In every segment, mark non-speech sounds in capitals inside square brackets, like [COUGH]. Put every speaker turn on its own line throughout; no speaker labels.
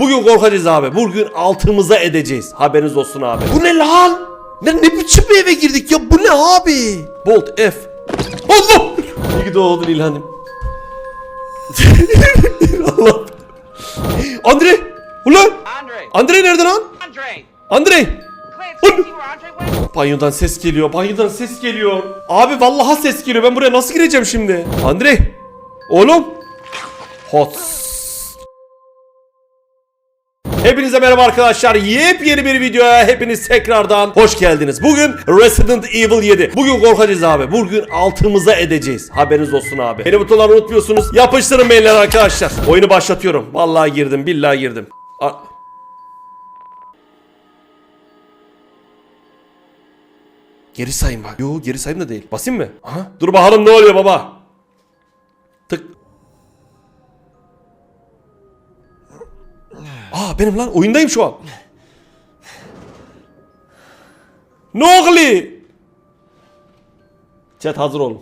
Bugün korkacağız abi. Bugün altımıza edeceğiz. Haberiniz olsun abi. Bu ne lan? Ne, ne biçim bir eve girdik ya? Bu ne abi? Bolt F. Allah! İyi ki doğdun İlhan'ım. [LAUGHS] Allah. Andre! Ulan!
Andre!
Andre nerede lan?
Andre!
Banyodan ses geliyor. Banyodan ses geliyor. Abi vallahi ses geliyor. Ben buraya nasıl gireceğim şimdi? Andre! Oğlum! Hot. Hepinize merhaba arkadaşlar. Yepyeni bir videoya hepiniz tekrardan hoş geldiniz. Bugün Resident Evil 7. Bugün korkacağız abi. Bugün altımıza edeceğiz. Haberiniz olsun abi. Beni butonları unutmuyorsunuz. Yapıştırın beyler arkadaşlar. Oyunu başlatıyorum. Vallahi girdim. Billahi girdim. A- Geri sayım bak. Yo geri sayım da değil. Basayım mı? Aha. Dur bakalım ne oluyor baba. Tık. Aa benim lan oyundayım şu an. Ne oluyor? Chat hazır olun.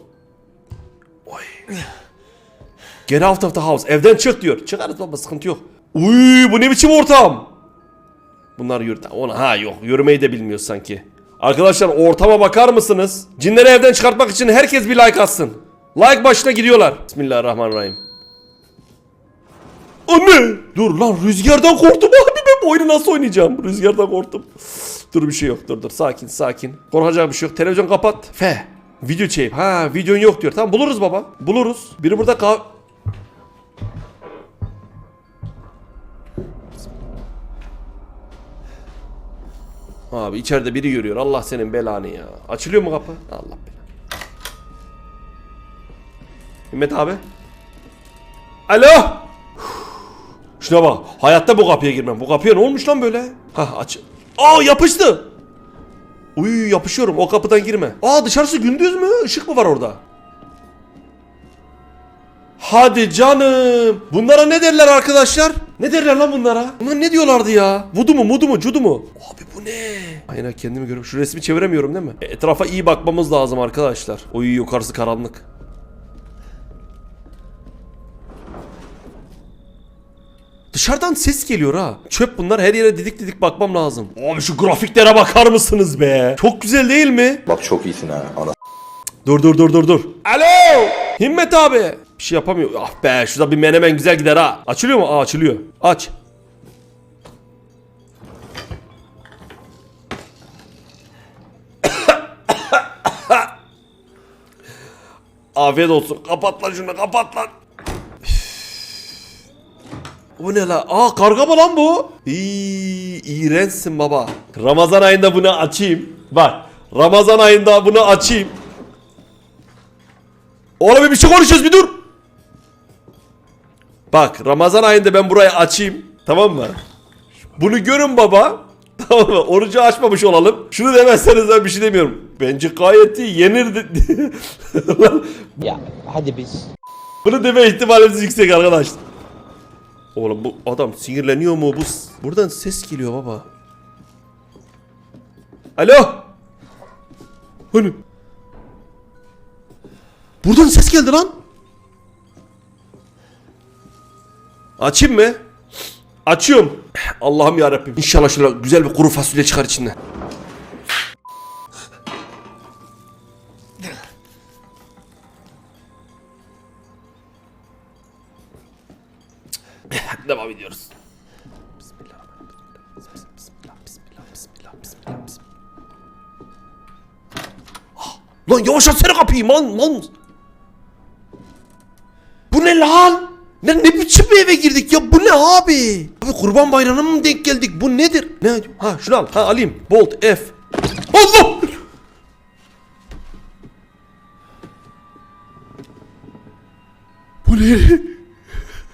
Oy. Get out of the house. Evden çık diyor. Çıkarız baba sıkıntı yok. Uy bu ne biçim ortam? Bunlar yürü. Ona ha yok yürümeyi de bilmiyor sanki. Arkadaşlar ortama bakar mısınız? Cinleri evden çıkartmak için herkes bir like atsın. Like başına gidiyorlar. Bismillahirrahmanirrahim. Anne! Dur lan rüzgardan korktum [LAUGHS] abi ben bu oyunu nasıl oynayacağım? Rüzgardan korktum. Dur bir şey yok dur dur sakin sakin. Korkacak bir şey yok. Televizyon kapat. F. Video çeyip. Ha videon yok diyor. Tamam buluruz baba. Buluruz. Biri burada kal... Abi içeride biri yürüyor. Allah senin belanı ya. Açılıyor mu kapı? Allah belanı. Himmet abi. Alo. Şuna bak. Hayatta bu kapıya girmem. Bu kapıya ne olmuş lan böyle? Ha aç. Aa yapıştı. Uy yapışıyorum. O kapıdan girme. Aa dışarısı gündüz mü? Işık mı var orada? Hadi canım. Bunlara ne derler arkadaşlar? Ne derler lan bunlara? Bunlar ne diyorlardı ya? Vudu mu, mudu mu, cudu mu? Abi bu ne? Aynen kendimi görüyorum. Şu resmi çeviremiyorum değil mi? E, Etrafa iyi bakmamız lazım arkadaşlar. Oy yukarısı karanlık. Dışarıdan ses geliyor ha. Çöp bunlar her yere didik didik bakmam lazım. Abi şu grafiklere bakar mısınız be? Çok güzel değil mi?
Bak çok iyisin ha. Ana
Dur dur dur dur dur. Alo! Himmet abi. Bir şey yapamıyor. Ah be şurada bir menemen güzel gider ha. Açılıyor mu? Aa açılıyor. Aç. [COUGHS] Afiyet olsun. Kapat lan şunu kapat lan. Bu ne la? Aa karga mı lan bu? İyi, iğrençsin baba. Ramazan ayında bunu açayım. Bak. Ramazan ayında bunu açayım. Oğlum bir şey konuşuyoruz bir dur. Bak Ramazan ayında ben burayı açayım. Tamam mı? Bunu görün baba. [LAUGHS] Tamam mı? Orucu açmamış olalım. Şunu demezseniz ben bir şey demiyorum. Bence gayet iyi. Yenir. [LAUGHS]
Ya hadi biz.
Bunu deme ihtimalimiz yüksek arkadaşlar. Oğlum bu adam sinirleniyor mu? Bu buradan ses geliyor baba. Alo. Hani? Buradan ses geldi lan. Açayım mı? Açıyorum. Allah'ım ya Rabbim. İnşallah şöyle güzel bir kuru fasulye çıkar içinden. Lan yavaş açsana kapıyı lan lan. Bu ne lan? Ne, ne biçim bir eve girdik ya bu ne abi? Abi kurban bayramına mı denk geldik bu nedir? Ne? Ha şunu al ha alayım. Bolt F. Allah! Bu ne?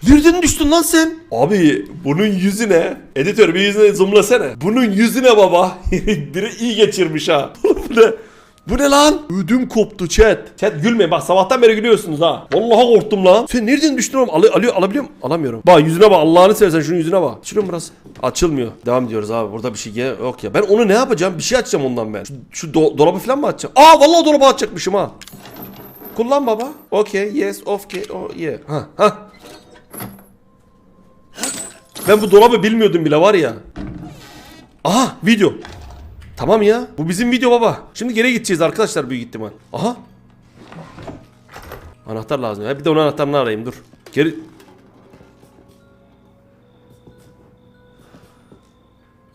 Nereden düştün lan sen? Abi bunun yüzüne editör bir yüzüne zoomlasana. Bunun yüzüne baba. [LAUGHS] Biri iyi geçirmiş ha. [LAUGHS] bu ne? Bu ne lan? Ödüm koptu chat. Chat gülmeyin bak sabahtan beri gülüyorsunuz ha. Vallahi korktum lan. Sen nereden düştün oğlum? Al alıyor alabiliyor musun? Alamıyorum. Bak yüzüne bak Allah'ını seversen şunun yüzüne bak. Açılıyor mu burası? Açılmıyor. Devam ediyoruz abi. Burada bir şey yok ya. Ben onu ne yapacağım? Bir şey açacağım ondan ben. Şu, şu do- dolabı falan mı açacağım? Aa vallahi dolabı açacakmışım ha. Kullan baba. Okay, yes, okay, oh yeah. Ha, ha. Ben bu dolabı bilmiyordum bile var ya. Aha video. Tamam ya. Bu bizim video baba. Şimdi geri gideceğiz arkadaşlar büyük ihtimal. Aha. Anahtar lazım. Ya bir de onun anahtarını arayayım dur. Geri...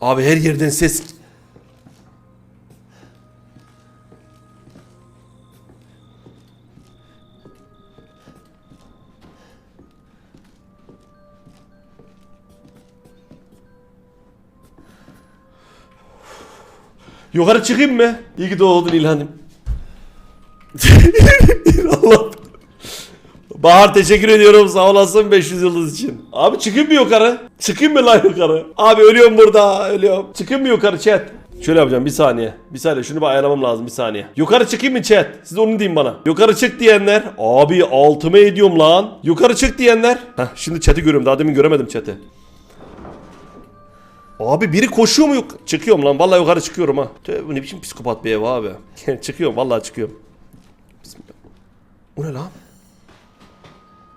Abi her yerden ses... Yukarı çıkayım mı? İyi ki doğdun İlhan'ım. [LAUGHS] Allah. Bahar teşekkür ediyorum sağ olasın 500 yıldız için. Abi çıkayım mı yukarı? Çıkayım mı lan yukarı? Abi ölüyorum burada ölüyorum. Çıkayım mı yukarı chat? Şöyle yapacağım bir saniye. Bir saniye şunu bir ayarlamam lazım bir saniye. Yukarı çıkayım mı chat? Siz onu deyin bana. Yukarı çık diyenler. Abi altıma ediyorum lan. Yukarı çık diyenler. Heh, şimdi chat'i görüyorum. Daha demin göremedim chat'i. Abi biri koşuyor mu yok? Çıkıyorum lan. Vallahi yukarı çıkıyorum ha. Tövbe ne biçim psikopat bir ev abi. [LAUGHS] çıkıyorum vallahi çıkıyorum. Bismillah. Bu ne lan?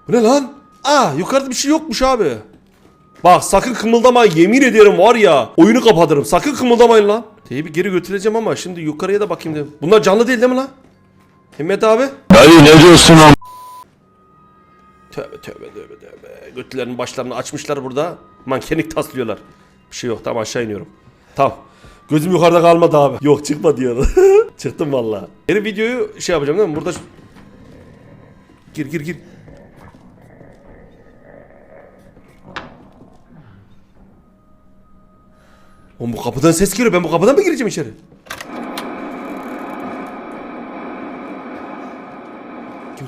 Bu ne lan? Aa yukarıda bir şey yokmuş abi. Bak sakın kımıldama yemin ederim var ya oyunu kapatırım sakın kımıldamayın lan. Teybi geri götüreceğim ama şimdi yukarıya da bakayım dedim. Bunlar canlı değil değil mi lan? Himmet abi.
Dayı ne diyorsun am?
Tövbe tövbe tövbe tövbe. Götlerin başlarını açmışlar burada. Mankenik taslıyorlar. Bir şey yok tamam aşağı iniyorum. Tamam. Gözüm yukarıda kalmadı abi. Yok çıkma diyor. [LAUGHS] Çıktım valla. Yeni videoyu şey yapacağım değil mi? Burada... Gir gir gir. Oğlum bu kapıdan ses geliyor. Ben bu kapıdan mı gireceğim içeri?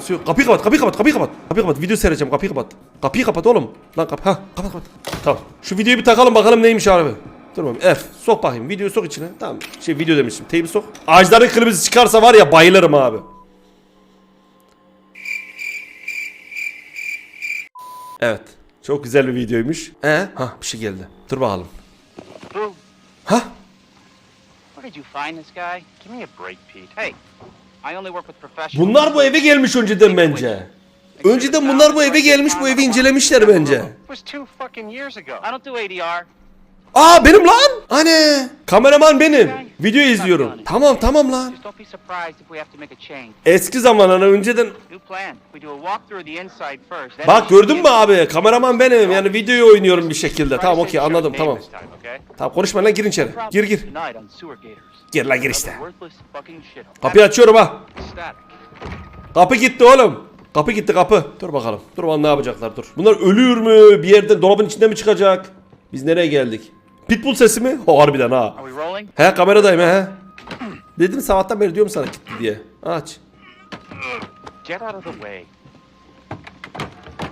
Kimse yok. Kapıyı kapat, kapıyı kapat, kapıyı kapat. Kapıyı kapat. Video seyredeceğim. Kapıyı kapat. Kapıyı kapat oğlum. Lan kap. Ha, kapat kapat. Tamam. Şu videoyu bir takalım bakalım neymiş abi. Dur bakayım. F. Sok bakayım. Videoyu sok içine. Tamam. Şey video demiştim. Teybi sok. Ağaçların kırmızı çıkarsa var ya bayılırım abi. Evet. Çok güzel bir videoymuş. E, ha bir şey geldi. Dur bakalım. Ha?
where did you find this guy? Give me a break, Pete. Hey, I only work with professionals.
Bunlar bu eve gelmiş önceden bence. Önceden bunlar bu eve gelmiş bu evi incelemişler bence.
It was two fucking years ago.
I don't do ADR.
Aa benim lan. Anne. Kameraman benim. Video izliyorum. Tamam tamam lan.
Just don't be surprised if we have to make a change.
Eski zamanlarda önceden
New plan. We do a walkthrough of the inside first. then
Bak gördün mü abi kameraman benim yani videoyu oynuyorum bir şekilde tamam okey anladım tamam Tamam konuşma lan gir içeri gir gir Gir lan gir işte. Kapıyı açıyorum ha. Kapı gitti oğlum. Kapı gitti kapı. Dur bakalım. Dur bakalım ne yapacaklar dur. Bunlar ölüyor mü? Bir yerden dolabın içinde mi çıkacak? Biz nereye geldik? Pitbull sesi mi? O harbiden ha? He kameradayım he Dedim sabahtan beri diyorum sana gitti diye. Aç.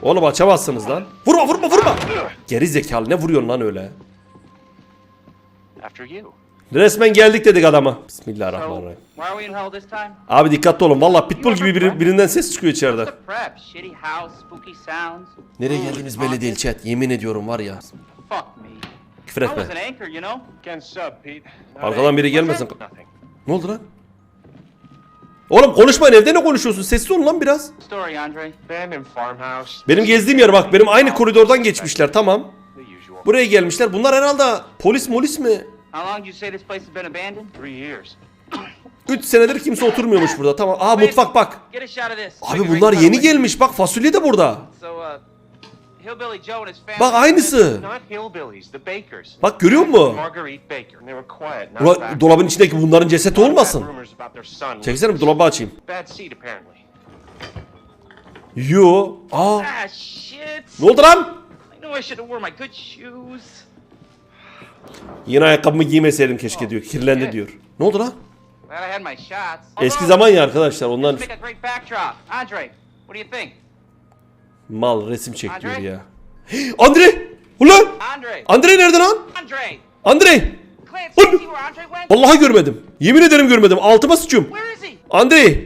Oğlum açamazsınız lan. Vurma vurma vurma. Geri zekalı ne vuruyorsun lan öyle?
After you.
Resmen geldik dedik adama. Bismillahirrahmanirrahim. Abi dikkatli olun. Valla pitbull gibi biri- birinden ses çıkıyor içeride. Nereye geldiğiniz belli değil chat. Yemin ediyorum var ya. Küfür etme. Arkadan biri gelmesin. Ne oldu lan? Oğlum konuşmayın evde ne konuşuyorsun? Sessiz olun lan biraz. Benim gezdiğim yer bak benim aynı koridordan geçmişler tamam. Buraya gelmişler. Bunlar herhalde polis molis mi?
How long do you say this place has been abandoned?
Three years.
3 senedir kimse oturmuyormuş burada tamam. Aa mutfak bak.
Get a shot of this.
Abi bunlar yeni gelmiş bak fasulye de burada.
So, uh, Hillbilly Joe and his family.
Bak aynısı.
Not hillbillies, the bakers.
Bak görüyor musun?
Marguerite Baker. They were quiet, not
Ulan
back.
dolabın içindeki bunların cesedi olmasın.
Rumors about their son.
Çeksene bir dolabı açayım.
Bad seed apparently.
Yo. Aa.
Ah, shit.
Ne oldu lan? Yeni ayakkabımı giymeseydim keşke diyor. Kirlendi diyor. Ne oldu lan? Eski zaman ya arkadaşlar ondan
Make a great backdrop. Andre, what do you think?
mal resim çekiyor ya. [GASPS] Andre! Ulan!
Andre!
Andre nerede lan?
Andre! Went?
Vallahi görmedim. Yemin ederim görmedim. Altıma sıçıyorum. Andre!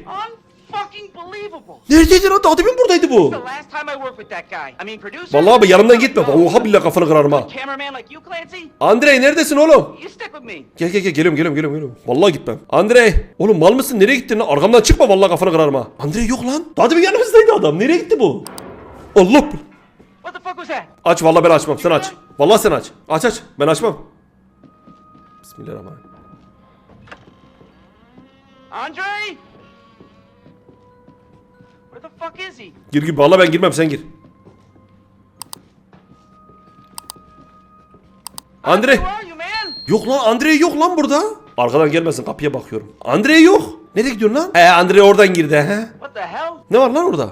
With that guy. I mean, producer.
Vallahi abi yanımdan gitme. Vallahi billahi kafanı kırarım ha.
Cameraman like you, Clancy.
Andre neredesin oğlum? Gel gel gel geliyorum geliyorum geliyorum. geliyorum. Vallahi gitmem. Andre! Oğlum mal mısın? Nereye gittin lan? Arkamdan çıkma vallahi kafanı kırarım ha. Andre yok lan. Daha demin yanımızdaydı adam. Nereye gitti bu? Allah! Aç vallahi ben açmam. Sen aç. Vallahi sen aç. Aç aç. Ben açmam. Bismillahirrahmanirrahim.
Andre?
Gir gir. Vallahi ben girmem sen gir. Andre. Yok lan Andre yok lan burada. Arkadan gelmesin kapıya bakıyorum. Andre yok. Nereye gidiyorsun lan? He Andre oradan girdi he.
What the hell?
Ne var lan orada?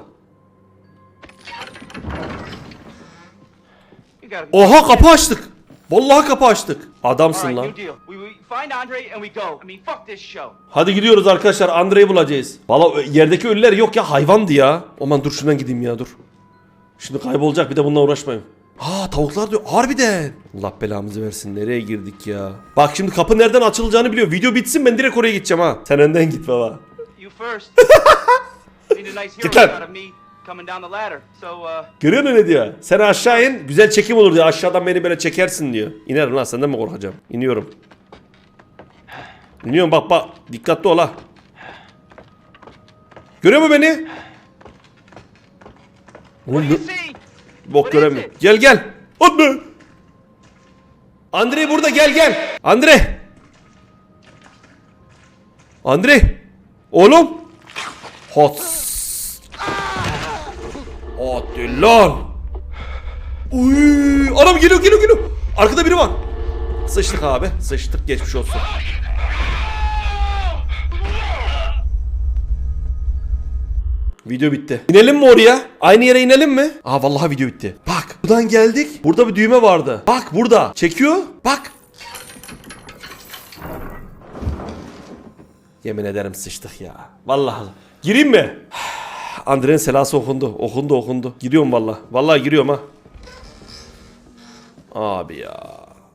Oha kapı açtık. Vallahi kapı açtık. Adamsın lan. Hadi gidiyoruz arkadaşlar. Andre'yi bulacağız. Valla yerdeki ölüler yok ya hayvandı ya. Aman dur şundan gideyim ya dur. Şimdi kaybolacak bir de bununla uğraşmayayım. Ha tavuklar diyor. Harbiden. Allah belamızı versin. Nereye girdik ya? Bak şimdi kapı nereden açılacağını biliyor. Video bitsin ben direkt oraya gideceğim ha. Sen önden git baba. [LAUGHS] Git lan.
Shot of me coming down the ladder. So, uh,
Görüyor musun ne diyor? Sen aşağı in. Güzel çekim olur diyor. Aşağıdan beni böyle çekersin diyor. İnerim lan senden mi korkacağım? İniyorum. İniyorum bak bak. Dikkatli ol ha. Görüyor mu beni? Oğlum, ne-? Bok göremiyorum. Gel gel. Anne. Andre burada gel gel. Andre. Andre. Oğlum. Hot. Hadi lan. Uy, anam geliyor geliyor geliyor. Arkada biri var. Sıçtık abi. Sıçtık geçmiş olsun. Video bitti. İnelim mi oraya? Aynı yere inelim mi? Aa vallahi video bitti. Bak buradan geldik. Burada bir düğme vardı. Bak burada. Çekiyor. Bak. Yemin ederim sıçtık ya. Vallahi. Gireyim mi? Andre'nin selası okundu. Okundu okundu. Giriyorum vallahi. Vallahi giriyorum ha. Abi ya.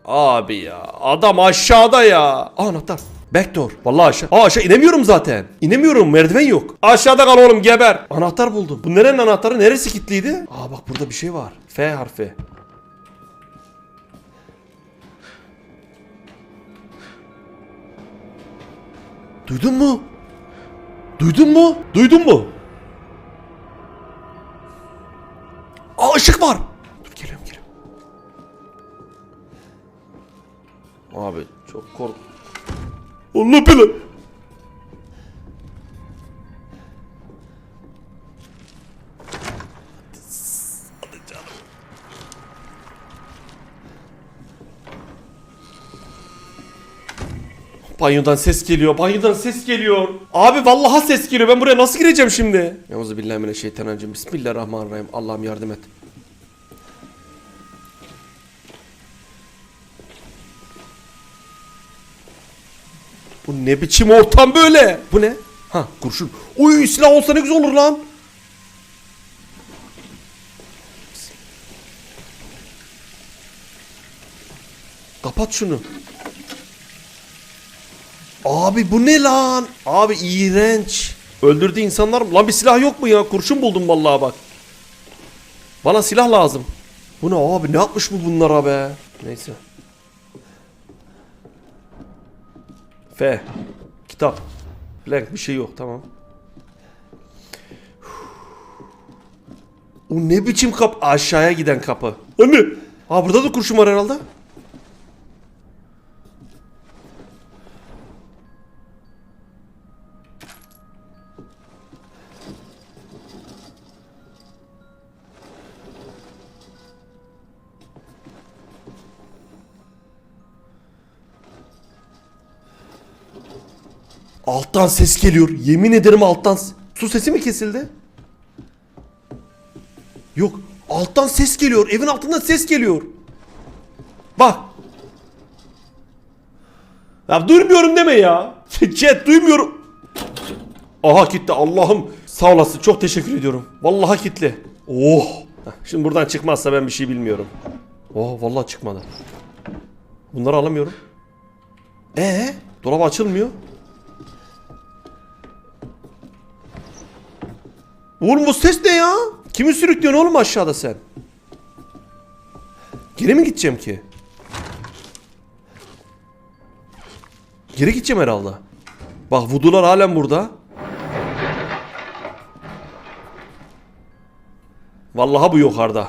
Abi ya. Adam aşağıda ya. Anahtar. Backdoor. Vallahi aşağı. Aa aşağı inemiyorum zaten. İnemiyorum. Merdiven yok. Aşağıda kal oğlum geber. Anahtar buldum. Bu nerenin anahtarı? Neresi kilitliydi? Aa bak burada bir şey var. F harfi. Duydun mu? Duydun mu? Duydun mu? Işık var. Dur geliyorum geliyorum. Abi çok kork. Allah canım. Banyodan ses geliyor. Banyodan ses geliyor. Abi vallahi ses geliyor. Ben buraya nasıl gireceğim şimdi? Euzubillahimineşşeytanirracim. Bismillahirrahmanirrahim. Allah'ım yardım et. Bu ne biçim ortam böyle? Bu ne? Ha kurşun. Uy silah olsa ne güzel olur lan. Kapat şunu. Abi bu ne lan? Abi iğrenç. Öldürdü insanlar mı? Lan bir silah yok mu ya? Kurşun buldum vallahi bak. Bana silah lazım. Bu ne abi? Ne yapmış bu bunlara be? Neyse. F. Kitap. Blank bir şey yok tamam. O ne biçim kapı? Aşağıya giden kapı. Anne. Ha burada da kurşun var herhalde. Alttan ses geliyor. Yemin ederim alttan. Su sesi mi kesildi? Yok. Alttan ses geliyor. Evin altından ses geliyor. Bak. Ya duymuyorum deme ya. [LAUGHS] Chat duymuyorum. Aha gitti Allah'ım. Sağ olasın çok teşekkür ediyorum. Vallahi kitle. Oh. Şimdi buradan çıkmazsa ben bir şey bilmiyorum. Oh vallahi çıkmadı. Bunları alamıyorum. Ee, dolap açılmıyor. Oğlum bu ses ne ya? Kimi sürüklüyorsun oğlum aşağıda sen? Geri mi gideceğim ki? Geri gideceğim herhalde. Bak vudular halen burada. Vallahi bu yukarıda.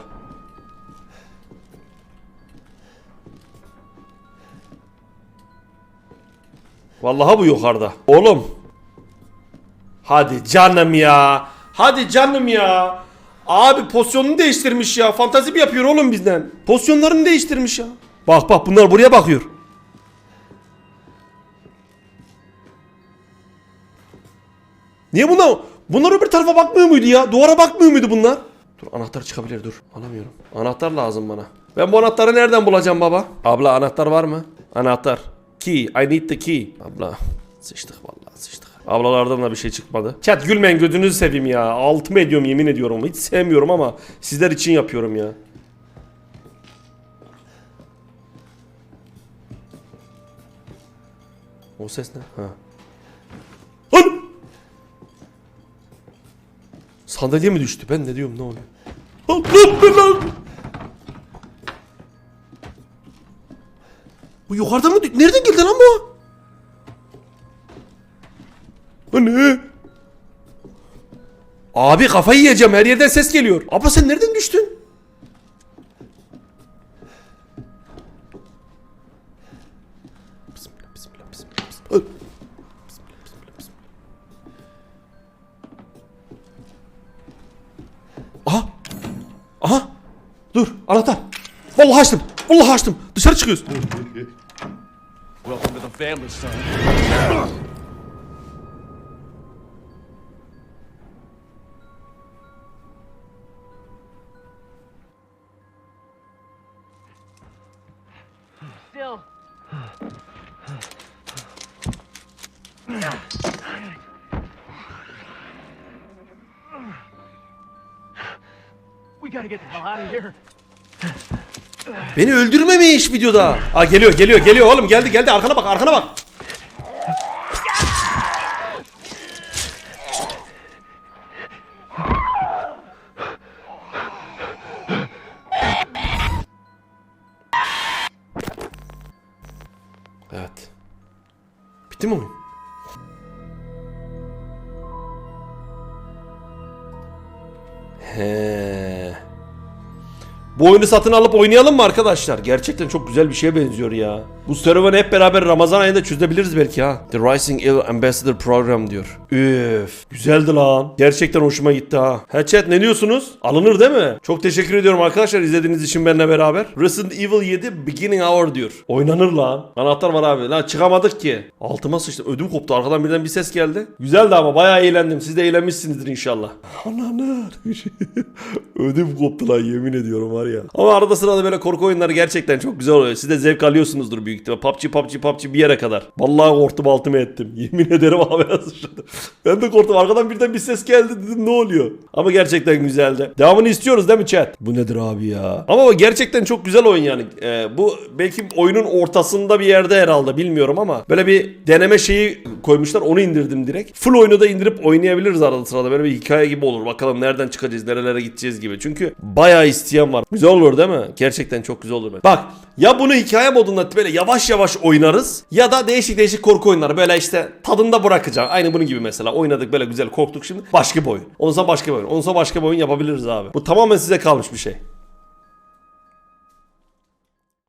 Vallahi bu yukarıda. Oğlum. Hadi canım ya. Hadi canım ya. Abi pozisyonunu değiştirmiş ya. Fantazi bir yapıyor oğlum bizden. Pozisyonlarını değiştirmiş ya. Bak bak bunlar buraya bakıyor. Niye bunlar? Bunlar öbür tarafa bakmıyor muydu ya? Duvara bakmıyor muydu bunlar? Dur anahtar çıkabilir dur. Alamıyorum. Anahtar lazım bana. Ben bu anahtarı nereden bulacağım baba? Abla anahtar var mı? Anahtar. Key. I need the key. Abla. Sıçtık vallahi sıçtık. Ablalardan da bir şey çıkmadı. Chat gülmeyin gözünüzü seveyim ya. Altımı ediyorum yemin ediyorum. Hiç sevmiyorum ama sizler için yapıyorum ya. O ses ne? Ha. Lan! Sandalye mi düştü? Ben ne diyorum ne oluyor? Allah lan! Bu yukarıda mı? Nereden geldi lan bu? Bu ne? Abi kafayı yiyeceğim her yerden ses geliyor. Abla sen nereden düştün? Aha. Aha. Dur anahtar. Vallahi açtım. Vallahi açtım. Dışarı çıkıyoruz. Beni öldürmemiş videoda. Aa geliyor geliyor geliyor oğlum geldi geldi arkana bak arkana bak. Bu oyunu satın alıp oynayalım mı arkadaşlar? Gerçekten çok güzel bir şeye benziyor ya. Bu serüveni hep beraber Ramazan ayında çözebiliriz belki ha. The Rising Ill Ambassador Program diyor. Üf. Güzeldi lan. Gerçekten hoşuma gitti ha. Ha chat ne diyorsunuz? Alınır değil mi? Çok teşekkür ediyorum arkadaşlar izlediğiniz için benimle beraber. Resident Evil 7 Beginning Hour diyor. Oynanır lan. Anahtar var abi. Lan çıkamadık ki. Altıma sıçtım. Ödüm koptu. Arkadan birden bir ses geldi. Güzeldi ama bayağı eğlendim. Siz de eğlenmişsinizdir inşallah. Ananı. [LAUGHS] Ödüm koptu lan yemin ediyorum var ya. Ama arada sırada böyle korku oyunları gerçekten çok güzel oluyor. Siz de zevk alıyorsunuzdur büyük ihtimal. PUBG PUBG PUBG bir yere kadar. Vallahi korktum altıma ettim. [LAUGHS] Yemin ederim abi [LAUGHS] sıçradı. Ben de korktum. Arkadan birden bir ses geldi dedim ne oluyor? Ama gerçekten güzeldi. Devamını istiyoruz değil mi chat? Bu nedir abi ya? Ama gerçekten çok güzel oyun yani. Ee, bu belki oyunun ortasında bir yerde herhalde bilmiyorum ama böyle bir deneme şeyi koymuşlar. Onu indirdim direkt. Full oyunu da indirip oynayabiliriz arada sırada. Böyle bir hikaye gibi olur. Bakalım nereden çıkacağız, nerelere gideceğiz gibi. Çünkü bayağı isteyen var. Güzel olur değil mi? Gerçekten çok güzel olur. Bak ya bunu hikaye modunda böyle yavaş yavaş oynarız ya da değişik değişik korku oyunları böyle işte tadında bırakacağım. Aynı bunun gibi mesela oynadık böyle güzel korktuk şimdi başka bir oyun. Ondan başka bir oyun. Ondan başka bir oyun yapabiliriz abi. Bu tamamen size kalmış bir şey.